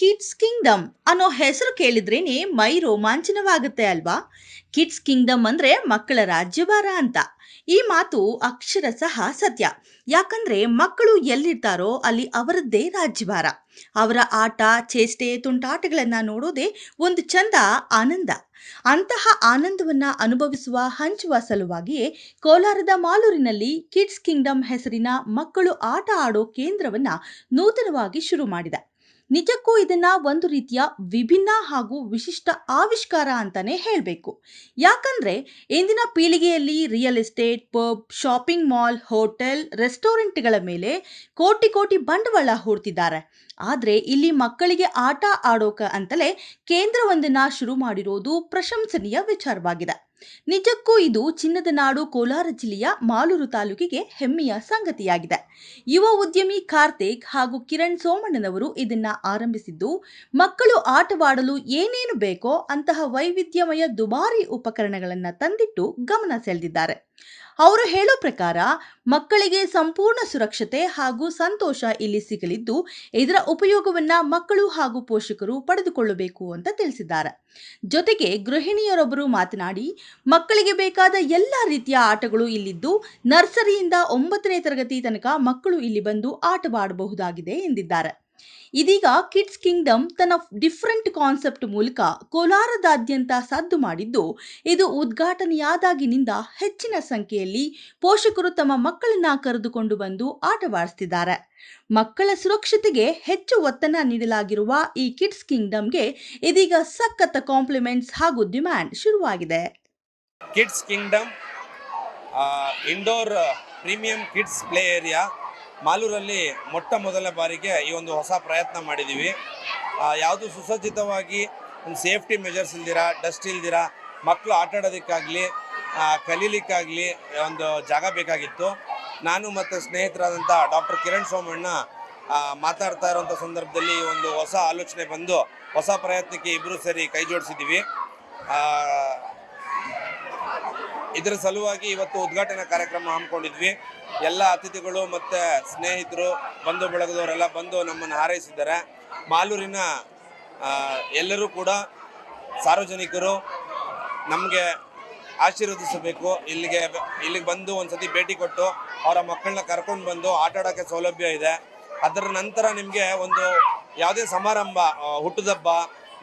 Kids Kingdom ಅನ್ನೋ ಹೆಸರು ಕೇಳಿದ್ರೇನೆ ಮೈ ರೋಮಾಂಚನವಾಗುತ್ತೆ ಅಲ್ವಾ? ಕಿಡ್ಸ್ ಕಿಂಗ್ಡಮ್ ಅಂದ್ರೆ ಮಕ್ಕಳ ರಾಜ್ಯಭಾರ ಅಂತ. ಈ ಮಾತು ಅಕ್ಷರಶಃ ಸತ್ಯ. ಯಾಕಂದ್ರೆ ಮಕ್ಕಳು ಎಲ್ಲಿರ್ತಾರೋ ಅಲ್ಲಿ ಅವರದ್ದೇ ರಾಜ್ಯಭಾರ ಅವರ ಆಟ, ಚೇಷ್ಟೆ, ತುಂಟಾಟಗಳನ್ನ ನೋಡೋದೇ ಒಂದು ಚಂದ ಆನಂದ. ಅಂತಹ ಆನಂದವನ್ನ ಅನುಭವಿಸುವ ಹಂಚುವ ಸಲುವಾಗಿಯೇ ಕೋಲಾರದ ಮಾಲೂರಿನಲ್ಲಿ ಕಿಡ್ಸ್ ಕಿಂಗ್ಡಮ್ ಹೆಸರಿನ ಮಕ್ಕಳು ಆಟ ಆಡೋ ಕೇಂದ್ರವನ್ನ ನೂತನವಾಗಿ ಶುರು ಮಾಡಿದೆ. ನಿಜಕ್ಕೂ ಇದನ್ನ ಒಂದು ರೀತಿಯ ವಿಭಿನ್ನ ಹಾಗೂ ವಿಶಿಷ್ಟ ಆವಿಷ್ಕಾರ ಅಂತಾನೆ ಹೇಳಬೇಕು. ಯಾಕಂದ್ರೆ ಇಂದಿನ ಪೀಳಿಗೆಯಲ್ಲಿ real estate pub shopping mall hotel ರೆಸ್ಟೋರೆಂಟ್ಗಳ ಮೇಲೆ ಕೋಟಿ ಕೋಟಿ ಬಂಡವಾಳ ಹೂಡ್ತಿದ್ದಾರೆ. ಆದರೆ ಇಲ್ಲಿ ಮಕ್ಕಳಿಗೆ ಆಟ ಆಡೋಕ ಅಂತಲೇ ಕೇಂದ್ರವೊಂದನ್ನು ಶುರು ಮಾಡಿರೋದು ಪ್ರಶಂಸನೀಯ ವಿಚಾರವಾಗಿದೆ. ನಿಜಕ್ಕೂ ಇದು ಚಿನ್ನದ ನಾಡು ಕೋಲಾರ ಜಿಲ್ಲೆಯ ಮಾಲೂರು ತಾಲೂಕಿಗೆ ಹೆಮ್ಮೆಯ ಸಂಗತಿಯಾಗಿದೆ. ಯುವ ಉದ್ಯಮಿ ಕಾರ್ತಿಕ್ ಹಾಗೂ ಕಿರಣ್ ಸೋಮಣ್ಣನವರು ಇದನ್ನ ಆರಂಭಿಸಿದ್ದು, ಮಕ್ಕಳು ಆಟವಾಡಲು ಏನೇನು ಬೇಕೋ ಅಂತಹ ವೈವಿಧ್ಯಮಯ ದುಬಾರಿ ಉಪಕರಣಗಳನ್ನು ತಂದಿಟ್ಟು ಗಮನ ಸೆಳೆದಿದ್ದಾರೆ. ಅವರು ಹೇಳೋ ಪ್ರಕಾರ ಮಕ್ಕಳಿಗೆ ಸಂಪೂರ್ಣ ಸುರಕ್ಷತೆ ಹಾಗೂ ಸಂತೋಷ ಇಲ್ಲಿ ಸಿಗಲಿದ್ದು, ಇದರ ಉಪಯೋಗವನ್ನ ಮಕ್ಕಳು ಹಾಗೂ ಪೋಷಕರು ಪಡೆದುಕೊಳ್ಳಬೇಕು ಅಂತ ತಿಳಿಸಿದ್ದಾರೆ. ಜೊತೆಗೆ ಗೃಹಿಣಿಯರೊಬ್ಬರು ಮಾತನಾಡಿ, ಮಕ್ಕಳಿಗೆ ಬೇಕಾದ ಎಲ್ಲ ರೀತಿಯ ಆಟಗಳು ಇಲ್ಲಿದ್ದು, ನರ್ಸರಿಯಿಂದ ಒಂಬತ್ತನೇ ತರಗತಿ ತನಕ ಮಕ್ಕಳು ಇಲ್ಲಿ ಬಂದು ಆಟವಾಡಬಹುದಾಗಿದೆ ಎಂದಿದ್ದಾರೆ. ಇದೀಗ ಕಿಡ್ಸ್ ಕಿಂಗ್ಡಮ್ ತನ್ನ ಡಿಫ್ರೆಂಟ್ ಕಾನ್ಸೆಪ್ಟ್ ಮೂಲಕ ಕೋಲಾರದಾದ್ಯಂತ ಸದ್ದು ಮಾಡಿದ್ದು, ಇದು ಉದ್ಘಾಟನೆಯಾದಾಗಿನಿಂದ ಹೆಚ್ಚಿನ ಸಂಖ್ಯೆಯಲ್ಲಿ ಪೋಷಕರು ತಮ್ಮ ಮಕ್ಕಳನ್ನ ಕರೆದುಕೊಂಡು ಬಂದು ಆಟವಾಡಿಸ್ತಿದ್ದಾರೆ ಮಕ್ಕಳ ಸುರಕ್ಷತೆಗೆ ಹೆಚ್ಚು ಒತ್ತನ್ನ ನೀಡಲಾಗಿರುವ ಈ ಕಿಡ್ಸ್ ಕಿಂಗ್ಡಮ್ಗೆ ಇದೀಗ ಸಖತ್ ಕಾಂಪ್ಲಿಮೆಂಟ್ಸ್ ಹಾಗೂ ಡಿಮ್ಯಾಂಡ್ ಶುರುವಾಗಿದೆ. Kids kingdom indoor premium kids play area ಮಾಲೂರಲ್ಲಿ ಮೊಟ್ಟ ಮೊದಲ ಬಾರಿಗೆ ಈ ಒಂದು ಹೊಸ ಪ್ರಯತ್ನ ಮಾಡಿದ್ದೀವಿ ಯಾವುದು ಸುಸಜ್ಜಿತವಾಗಿ ಒಂದು ಸೇಫ್ಟಿ ಮೆಜರ್ಸ್ ಇಲ್ದಿರ, ಡಸ್ಟ್ ಇಲ್ದಿರ ಮಕ್ಕಳು ಆಟ ಆಡೋದಕ್ಕಾಗಲಿ ಕಲೀಲಿಕ್ಕಾಗಲಿ ಒಂದು ಜಾಗ ಬೇಕಾಗಿತ್ತು. ನಾನು ಮತ್ತು ಸ್ನೇಹಿತರಾದಂಥ ಡಾಕ್ಟರ್ ಕಿರಣ್ ಸೋಮಣ್ಣ ಮಾತಾಡ್ತಾ ಇರೋಂಥ ಸಂದರ್ಭದಲ್ಲಿ ಈ ಒಂದು ಹೊಸ ಆಲೋಚನೆ ಬಂದು, ಹೊಸ ಪ್ರಯತ್ನಕ್ಕೆ ಇಬ್ಬರು ಸರಿ ಕೈ ಜೋಡಿಸಿದ್ದೀವಿ. ಇದರ ಸಲುವಾಗಿ ಇವತ್ತು ಉದ್ಘಾಟನಾ ಕಾರ್ಯಕ್ರಮ ಹಮ್ಮಿಕೊಂಡಿದ್ವಿ. ಎಲ್ಲ ಅತಿಥಿಗಳು ಮತ್ತು ಸ್ನೇಹಿತರು, ಬಂಧು ಬಳಗದವರೆಲ್ಲ ಬಂದು ನಮ್ಮನ್ನು ಹಾರೈಸಿದ್ದಾರೆ. ಮಾಲೂರಿನ ಎಲ್ಲರೂ ಕೂಡ ಸಾರ್ವಜನಿಕರು ನಮಗೆ ಆಶೀರ್ವದಿಸಬೇಕು. ಇಲ್ಲಿಗೆ ಇಲ್ಲಿಗೆ ಬಂದು ಒಂದ್ಸತಿ ಭೇಟಿ ಕೊಟ್ಟು ಅವರ ಮಕ್ಕಳನ್ನ ಕರ್ಕೊಂಡು ಬಂದು ಆಟ ಆಡೋಕ್ಕೆ ಸೌಲಭ್ಯ ಇದೆ. ಅದರ ನಂತರ ನಿಮಗೆ ಒಂದು ಯಾವುದೇ ಸಮಾರಂಭ ಹುಟ್ಟುದಬ್ಬ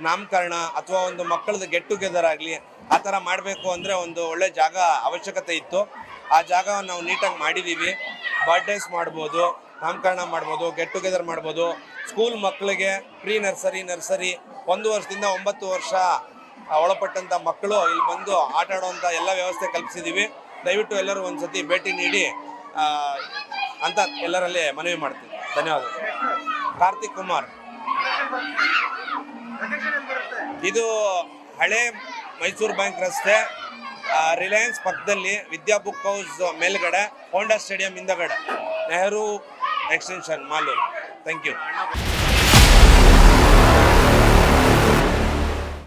ನಾಮಕರಣ ಅಥವಾ ಒಂದು ಮಕ್ಕಳದ್ದು ಗೆಟ್ ಟುಗೆದರ್ ಆಗಲಿ, ಆ ಥರ ಮಾಡಬೇಕು ಅಂದರೆ ಒಂದು ಒಳ್ಳೆ ಜಾಗ ಅವಶ್ಯಕತೆ ಇತ್ತು. ಆ ಜಾಗವನ್ನು ನಾವು ನೀಟಾಗಿ ಮಾಡಿದ್ದೀವಿ ಬರ್ಡೇಸ್ ಮಾಡ್ಬೋದು, ನಾಮಕರಣ ಮಾಡ್ಬೋದು ಗೆಟ್ ಟುಗೆದರ್ ಮಾಡ್ಬೋದು. ಸ್ಕೂಲ್ ಮಕ್ಕಳಿಗೆ ಪ್ರೀ ನರ್ಸರಿ ನರ್ಸರಿ ಒಂದು ವರ್ಷದಿಂದ ಒಂಬತ್ತು ವರ್ಷ ಒಳಪಟ್ಟಂಥ ಮಕ್ಕಳು ಇಲ್ಲಿ ಬಂದು ಆಟ ಆಡುವಂಥ ಎಲ್ಲ ವ್ಯವಸ್ಥೆ ಕಲ್ಪಿಸಿದ್ದೀವಿ ದಯವಿಟ್ಟು ಎಲ್ಲರೂ ಒಂದು ಸತಿ ಭೇಟಿ ನೀಡಿ ಅಂತ ಎಲ್ಲರಲ್ಲಿ ಮನವಿ ಮಾಡ್ತೀನಿ. ಧನ್ಯವಾದ ಕಾರ್ತಿಕ್ ಕುಮಾರ್. ಇದು ಹಳೆ ಮೈಸೂರು ಬ್ಯಾಂಕ್ ರಸ್ತೆ ರಿಲಯನ್ಸ್ ಪಕ್ಕದಲ್ಲಿ ವಿದ್ಯಾ ಬುಕ್ ಹೌಸ್ ಮೇಲ್ಗಡೆ ಹೋಂಡಾ ಸ್ಟೇಡಿಯಂ ಹಿಂದಗಡೆ. Nehru extension, Malur. Thank you.